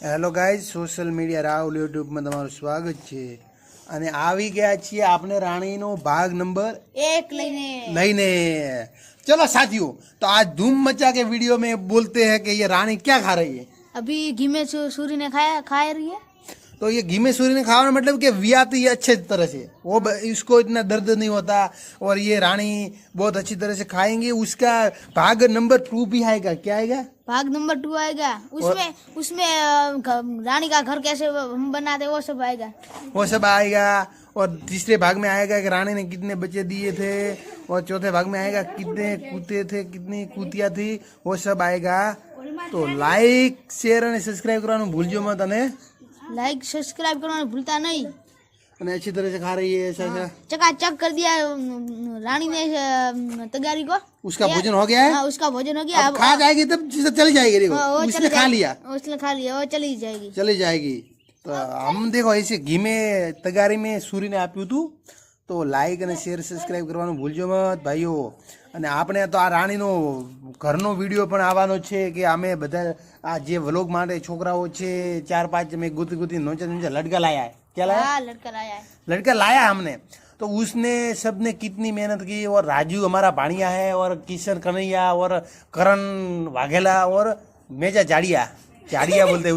hello guys social media Rahul યુટ્યુબમાં તમારું સ્વાગત છે અને આવી ગયા છીએ આપણે રાણીનો ભાગ નંબર એક લઈને લઈને चलो साथियों तो आज धूम मचा के वीडियो में बोलते हैं कि ये रानी क्या खा रही है अभी घी में सू- सूरी ने खाया खा रही है तो ये घी में सूर्य ने खाना मतलब कि वियाती है अच्छे तरह से वो ब- इसको इतना दर्द नहीं होता और ये रानी बहुत अच्छी तरह से खाएंगी उसका भाग नंबर टू भी आएगा क्या आएगा भाग नंबर टू आएगा उसमें उसमें अ, घ- रानी का घर कैसे हम बनाते वो सब आएगा वो सब आएगा और तीसरे भाग में आएगा कि रानी ने कितने बच्चे दिए थे और चौथे भाग में आएगा कितने कूते थे कितनी कूतिया थी वो सब आएगा तो लाइक शेयर અને સબસ્ક્રાઇબ કરવાનું ભૂલજો મત અને लाइक सब्सक्राइब करना भूलता नहीं અને अच्छी तरह से खा रही है ऐसा ऐसा चकाचक कर दिया अम, रानी ने अ, तगारी को उसका भोजन हो गया है हाँ उसका भोजन हो गया अब खा जाएगी तब चीज़ चली जाएगी देखो हाँ, वो उसने चली खा जाए- लिया उसने खा लिया वो चली जाएगी ચલી જાયગી તો આમ દેખો એસે ઘી મેં તગારી મેં સૂરીને આપ્યું હતું તો લાઈક અને શેર સબસ્ક્રાઈબ કરવાનું ભૂલજો મત ભાઈઓ અને આપણે તો આ રાણીનો ઘરનો વિડીયો પણ આવવાનો છે કે અમે બધા આ જે વ્લોગ માટે છોકરાઓ છે ચાર પાંચ મેં ગુતી ગુતી નોચે નોચે લડકા લાયા है क्या लाया हाँ लड़का लाया है लड़का लाया हमने तो उसने सबने कितनी मेहनत की और राजू हमारा भाणिया है और किशन कन्हैया और करण वाघेला और मेजा जाड़िया जाड़िया बोलते हैं